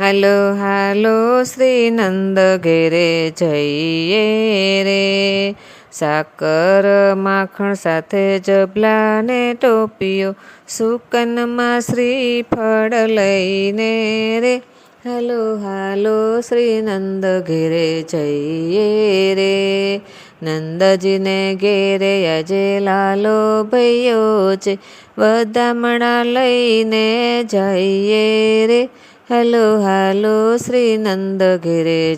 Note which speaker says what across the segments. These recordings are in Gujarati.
Speaker 1: હાલો હાલો શ્રી નંદ ઘેરે જઈએ રે. સાકર માખણ સાથે જબલાને ટોપીઓ, સુકનમાં શ્રીફળ લઈને રે. હાલો હાલો શ્રી નંદ ઘેરે જઈએ રે. નંદજીને ઘેરે આજે લાલો ભૈયો છે. વધામણા લઈને જઈએ રે. હાલો હાલો શ્રી નંદ ઘેરે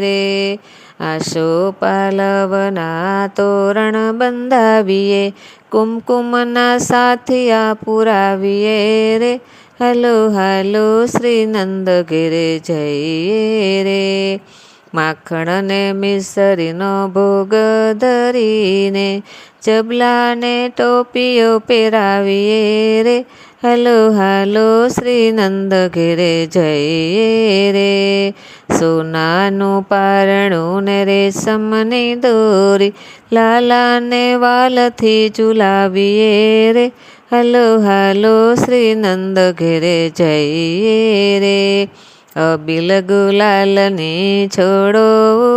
Speaker 1: રે. આશો પાલવના તોરણ બંધાવીએ, કુમકુમના સાથિયા પુરાવીએ રે. હલો, હાલો શ્રી નંદ ઘેરે રે. માખણને મિસરીનો ભોગ ધરીને ચબલાને ટોપીઓ પહેરાવીએ રે. હલો, હાલો શ્રી નંદ ઘેરે જઈએ રે. સોનાનું પારણું ને રેશમની દોરી લાલાને વાલથી ઝુલાવીએ રે. હાલો હાલો શ્રી નંદ ઘેરે જઈએ રે. અબિલ ગુલાલને છોડો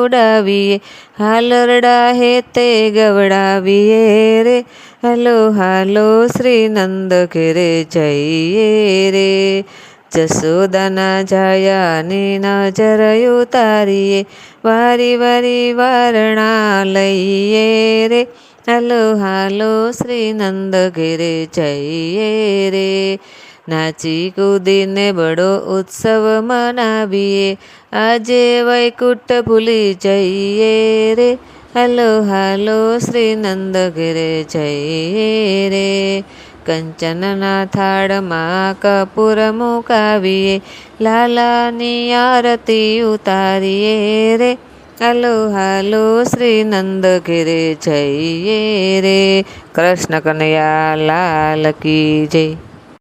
Speaker 1: ઉડાવીએ. હાલરડા હેતે ગવડાવીએ રે. હલો, હાલો શ્રી નંદ ઘેરે જઈએ રે. જસોદાના જાયાની નજર ઉતારીએ. વારી વારી, વારણા લઈએ રે. હલો, હાલો શ્રી નંદ ઘેરે જઈએ રે. નાચી કૂદીને બડો ઉત્સવ મનાવીએ. આજે વૈકુટ ભૂલી જઈએ રે. હાલો હાલો શ્રી નંદ ઘેરે જઈએ રે. કંચનના થાળમાં કપૂર મુકાવીએ. લાલાની આરતી ઉતારીએ રે. હાલો હાલો શ્રી નંદ ઘેરે જઈએ રે. કૃષ્ણ કનૈયા લાલ કી જય.